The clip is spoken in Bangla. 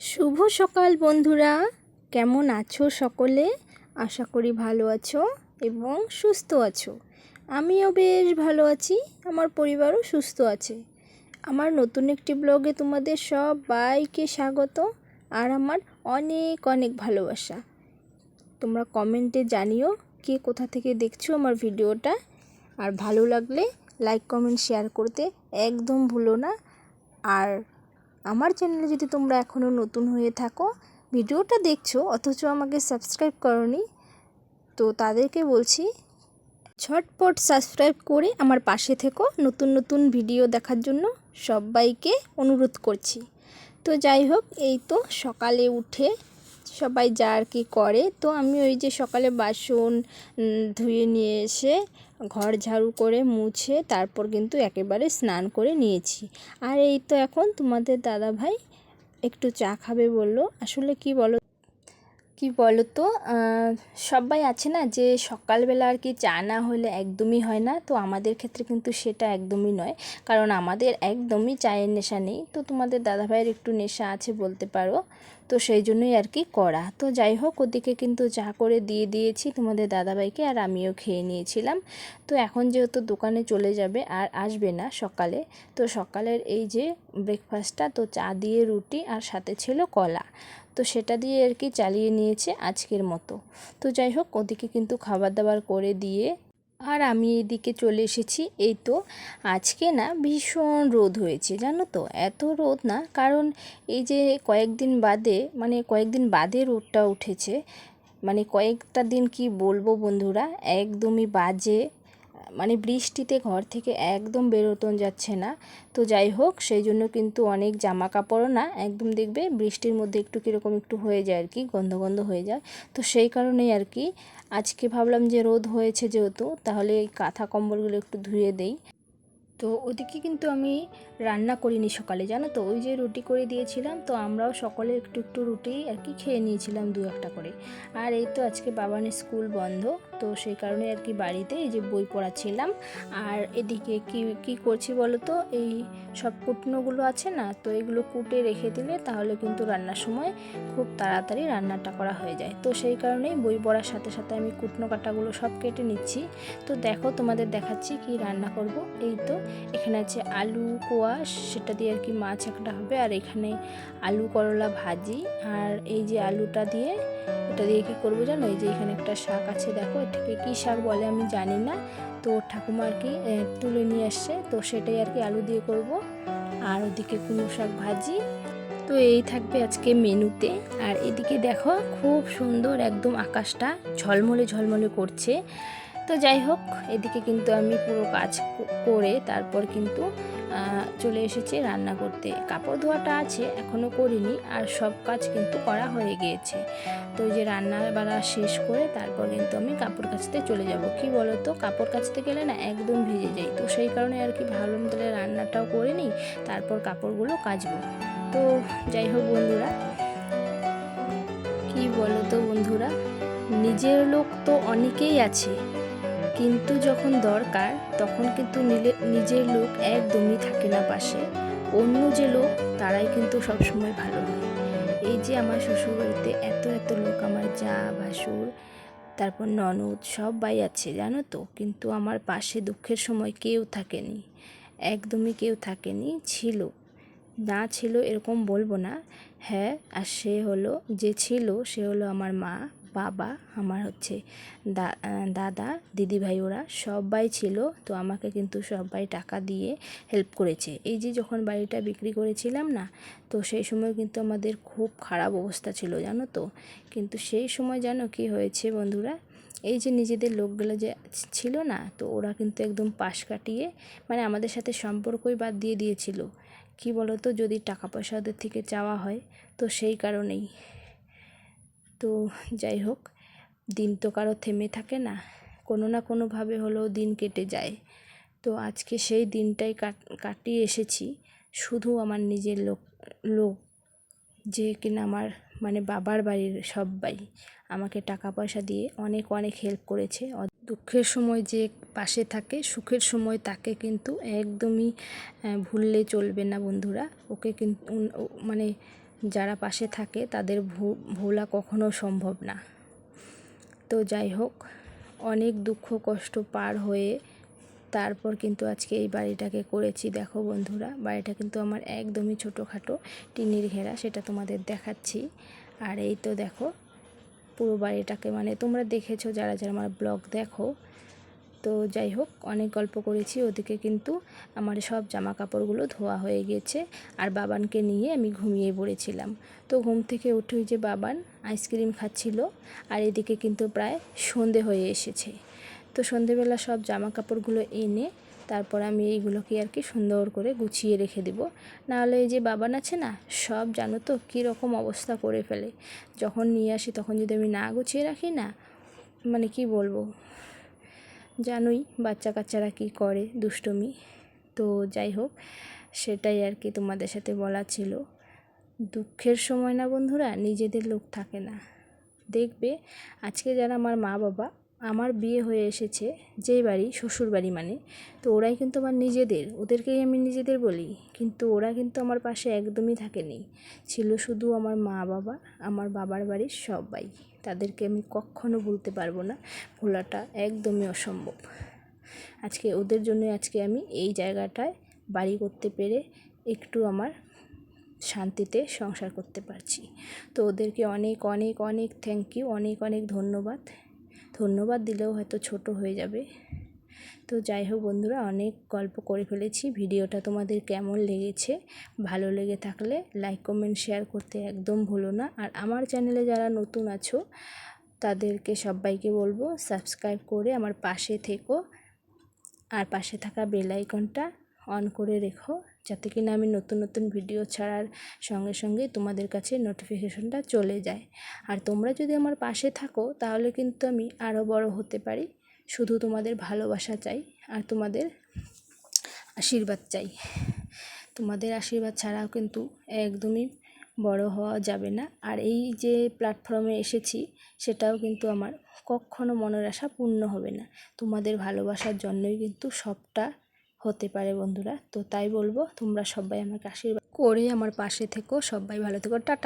শুভ সকাল, বন্ধুরা। কেমন আছো সকলে? আশা করি ভালো আছো এবং সুস্থ আছো। আমিও বেশ ভালো আছি, আমার পরিবারও সুস্থ আছে। আমার নতুন একটি ব্লগে তোমাদের সবাইকে স্বাগত, আর আমার অনেক অনেক ভালোবাসা। তোমরা কমেন্টে জানিও কে কোথা থেকে দেখছ আমার ভিডিওটা, আর ভালো লাগলে লাইক, কমেন্ট, শেয়ার করতে একদম ভুলো না। আর আমার চ্যানেলে যদি তোমরা এখনও নতুন হয়ে থাকো, ভিডিওটা দেখছ, অথচ আমাকে সাবস্ক্রাইব করনি, তো তাদেরকে বলছি, ঝটপট সাবস্ক্রাইব করে আমার পাশে থেকো। নতুন নতুন ভিডিও দেখার জন্য সবাইকে অনুরোধ করছি। তো যাই হোক, এই তো সকালে উঠে সবাই যা আর কি করে। তো আমি ওই যে সকালে বাসন ধুয়ে নিয়ে এসে ঘর ঝাড়ু করে মুছে তারপর কিন্তু একেবারে স্নান করে নিয়েছি। আর এই তো এখন তোমাদের দাদা ভাই একটু চা খাবে বলল। আসলে কি বলো? কি বলো তো আহ, সবাই আছে না যে সকালবেলা আর কি চা না হলে একদমই হয় না। তো আমাদের ক্ষেত্রে কিন্তু সেটা একদমই নয়। কারণ আমাদের একদমই চায়ের নেশা নেই। তো তোমাদের দাদাভাইয়ের একটু নেশা আছে বলতে পারো। তো সেই জন্যই আর কি করা। তো যাই হোক ওদিকে কিন্তু চা করে দিয়ে দিয়েছি তোমাদের দাদাভাইকে আর আমিও খেয়ে নিয়েছিলাম। তো এখন যেহেতু দোকানে চলে যাবে আর আসবে না সকালে তো সকালের এই যে ব্রেকফাস্টটা তো চা দিয়ে রুটি আর সাথে ছিল কলা। তো সেটা দিয়ে আর কি চালিয়ে নিয়েছে আজকের মতো। তো যাই হোক, ওদিকে কিন্তু খাবার দাবার করে দিয়ে আর আমি এদিকে চলে এসেছি। এই তো আজকে না ভীষণ রোদ হয়েছে, জানো তো? এত রোদ না, কারণ এই যে কয়েকদিন বাদে মানে কয়েকদিন বাদে রোদটা উঠেছে। মানে কয়েকটা দিন কি বলব বন্ধুরা, একদমই বাজে মানে বৃষ্টিতে ঘর থেকে একদম বেরোতন যাচ্ছে না। তো যাই হোক, সেই জন্য কিন্তু অনেক জামা কাপড়ও না, একদম দেখবে বৃষ্টির মধ্যে একটু কীরকম একটু হয়ে যায় আর কি, গন্ধ গন্ধ হয়ে যায়। তো সেই কারণেই আর কি, আজকে ভাবলাম যে রোদ হয়েছে যেহেতু, তাহলে এই কাঁথা কম্বলগুলো একটু ধুয়ে দেই। তো ওদিকে কিন্তু আমি রান্না করিনি সকালে, জানো তো? ওই যে রুটি করে দিয়েছিলাম, তো আমরাও সকলে একটু একটু রুটি আর কি খেয়ে নিয়েছিলাম দু একটা করে। আর এই তো আজকে বাবানের স্কুল বন্ধ, তো সেই কারণে আর কি বাড়িতে এই যে বই পড়াচ্ছিলাম। আর এদিকে কি কি করছি বলো তো? এই সব কুটনোগুলো আছে না, তো এগুলো কুটে রেখে দিলে তাহলে কিন্তু রান্নার সময় খুব তাড়াতাড়ি রান্নাটা করা হয়ে যায়। তো সেই কারণেই বই পড়ার সাথে সাথে আমি কুটনো কাটাগুলো সব কেটে নিচ্ছি। তো দেখো তোমাদের দেখাচ্ছি কি রান্না করব। এই তো এখানে আছে আলু কোয়াশ, সেটা দিয়ে আর কি মাছ একটা হবে, আর এখানে আলু করলা ভাজি, আর এই যে আলুটা দিয়ে এটা দিয়ে কি করব জানো? এই যে এখানে একটা শাক আছে, দেখো এটাকে কী শাক বলে আমি জানি না। তো ঠাকুমা আর কি তুলে নিয়ে আসছে, তো সেটাই আর কি আলু দিয়ে করব। আর ওদিকে কুমড়ো শাক ভাজি। তো এই থাকবে আজকে মেনুতে। আর এদিকে দেখো খুব সুন্দর একদম আকাশটা ঝলমলে ঝলমলে করছে। তো যাই হোক, এদিকে কিন্তু আমি পুরো কাজ করে তারপর কিন্তু চলে এসেছি রান্না করতে। কাপড় ধোয়াটা আছে এখনও করিনি, আর সব কাজ কিন্তু করা হয়ে গিয়েছে। তো যে রান্না বাড়া শেষ করে তারপর কিন্তু আমি কাপড় কাচতে চলে যাব। কি বলো তো কাপড় কাচতে গেলে না একদম ভিজে যাই। তো সেই কারণে আর কি ভাবলাম তাহলে রান্নাটাও করে নিই, তারপর কাপড়গুলো কাচবো। তো যাই হোক বন্ধুরা, কি বলো তো বন্ধুরা, নিজের লোক তো অনেকেই আছে। কিন্তু যখন দরকার, তখন কিন্তু নিজের লোক একদমই থাকে না পাশে। অন্য যে লোক, তারাই কিন্তু সবসময় ভালো হয়। এই যে আমার শ্বশুরবাড়িতে এত এত লোক, আমার যা, ভাসুর, তারপর ননদ, সবাই আছে, জানো তো? কিন্তু আমার পাশে দুঃখের সময় কেউ থাকেনি। একদমই কেউ থাকেনি, ছিল। না ছিল এরকম বলব না। হ্যাঁ আর সে হলো, যে ছিল, সে হলো আমার মা। বাবা, আমার হচ্ছে দাদা, দিদিভাই ওরা সবাই ছিল, তো আমাকে কিন্তু সবাই টাকা দিয়ে হেল্প করেছে। এই যে যখন বাড়িটা বিক্রি করেছিলাম না, তো সেই সময় কিন্তু আমাদের খুব খারাপ অবস্থা ছিল, জানো তো? কিন্তু সেই সময় জানো কি হয়েছে বন্ধুরা? এই যে নিজেদের লোকগুলো যে ছিল না, তো ওরা কিন্তু একদম পাশ কাটিয়ে মানে আমাদের সাথে সম্পর্কই বাদ দিয়ে দিয়েছিল। কি বলতো? যদি টাকা পয়সা ওদের থেকে চাওয়া হয়, তো সেই কারণেই। তো যাই হোক, দিন তো কারও থেমে থাকে না। কোনো না কোনোভাবে হলেও দিন কেটে যায়। তো আজকে সেই দিনটাই কাটিয়ে এসেছি। শুধু আমার নিজের লোক লোক, যে কিনা আমার মানে বাবার বাড়ির সবাই আমাকে টাকা পয়সা দিয়ে অনেক অনেক হেল্প করেছে। দুঃখের সময় যে পাশে থাকে, সুখের সময় তাকে কিন্তু একদমই ভুললে চলবে না বন্ধুরা। ওকে কিন্তু মানে যারা পাশে থাকে তাদের ভোলা কখনো সম্ভব না। তো যাই হোক, অনেক দুঃখ কষ্ট পার হয়ে তারপর কিন্তু আজকে এই বাড়িটাকে করেছি। দেখো বন্ধুরা, বাড়িটা কিন্তু আমার একদমই ছোটোখাটো টিনের ঘেরা, সেটা তোমাদের দেখাচ্ছি। আর এই তো দেখো, পুরো বাড়িটাকে মানে তোমরা দেখেছ, যারা যারা আমার ব্লগ দেখো তো যাই হোক, অনেক গল্প করেছি। ওদিকে কিন্তু আমার সব জামা কাপড়গুলো ধোয়া হয়ে গেছে আর বাবানকে নিয়ে আমি ঘুমিয়ে পড়েছিলাম। তো ঘুম থেকে উঠে যে বাবান আইসক্রিম খাচ্ছিল আর এদিকে কিন্তু প্রায় সন্ধে হয়ে এসেছে। তো সন্ধেবেলা সব জামা কাপড়গুলো এনে তারপর আমি এইগুলোকে আর কি সুন্দর করে গুছিয়ে রেখে দেবো। নাহলে এই যে বাবান আছে না, সব জানো তো কী রকম অবস্থা করে ফেলে। যখন নিয়ে আসি তখন যদি আমি না গুছিয়ে রাখি না মানে কি বলব? জানোই বাচ্চা কাচ্চারা কী করে, দুষ্টুমি। তো যাই হোক, সেটাই আর কি তোমাদের সাথে বলা ছিল। দুঃখের সময় না বন্ধুরা, নিজেদের লোক থাকে না। দেখবে আজকে যারা আমার মা বাবা আমার বিয়ে হয়ে এসেছে, যেই বাড়ি, শ্বশুর বাড়ি মানে। তো ওরাই কিন্তু আমার নিজেদের, ওদেরকেই আমি নিজেদের বলি। কিন্তু ওরা কিন্তু আমার পাশে একদমই থাকেনি। ছিল শুধু আমার মা বাবা, আমার বাবার বাড়ির সবাই। তাদেরকে আমি কখনো ভুলতে পারব না, ভোলাটা একদমই অসম্ভব। আজকে ওদের জন্য আজকে আমি এই জায়গাটায় বাড়ি করতে পেরে একটু আমার শান্তিতে সংসার করতে পারছি। তো ওদেরকে অনেক অনেক অনেক থ্যাংক ইউ অনেক অনেক ধন্যবাদ। ধন্যবাদ দিলেও হয়তো ছোট হয়ে যাবে। তো যাই হোক বন্ধুরা, অনেক গল্প করে ফেলেছি। ভিডিওটা তোমাদের কেমন লেগেছে, ভালো লেগে থাকলে লাইক কমেন্ট শেয়ার করতে একদম ভুলো না। আর আমার চ্যানেলে যারা নতুন আছো, তাদেরকে সবাইকে বলব সাবস্ক্রাইব করে আমার পাশে থেকো। আর পাশে থাকা বেল আইকনটা অন করে রেখো। যাতে কিনা আমি নতুন নতুন ভিডিও ছাড়ার সঙ্গে সঙ্গে তোমাদের কাছে নোটিফিকেশনটা চলে যায়। আর তোমরা যদি আমার পাশে থাকো, তাহলে কিন্তু আমি আরও বড় হতে পারি। শুধু তোমাদের ভালোবাসা চাই আর তোমাদের আশীর্বাদ চাই। তোমাদের আশীর্বাদ ছাড়াও কিন্তু একদমই বড় হওয়া যাবে না। আর এই যে প্ল্যাটফর্মে এসেছি, সেটাও কিন্তু আমার কখনো মনের আশা পূর্ণ হবে না। তোমাদের ভালোবাসার জন্যই কিন্তু সবটা হতে পারে বন্ধুরা। তো তাই বলব, তোমরা সবাই আমাকে আশীর্বাদ করে আমার পাশে থেকো। সবাই ভালো থেকো। টাটা।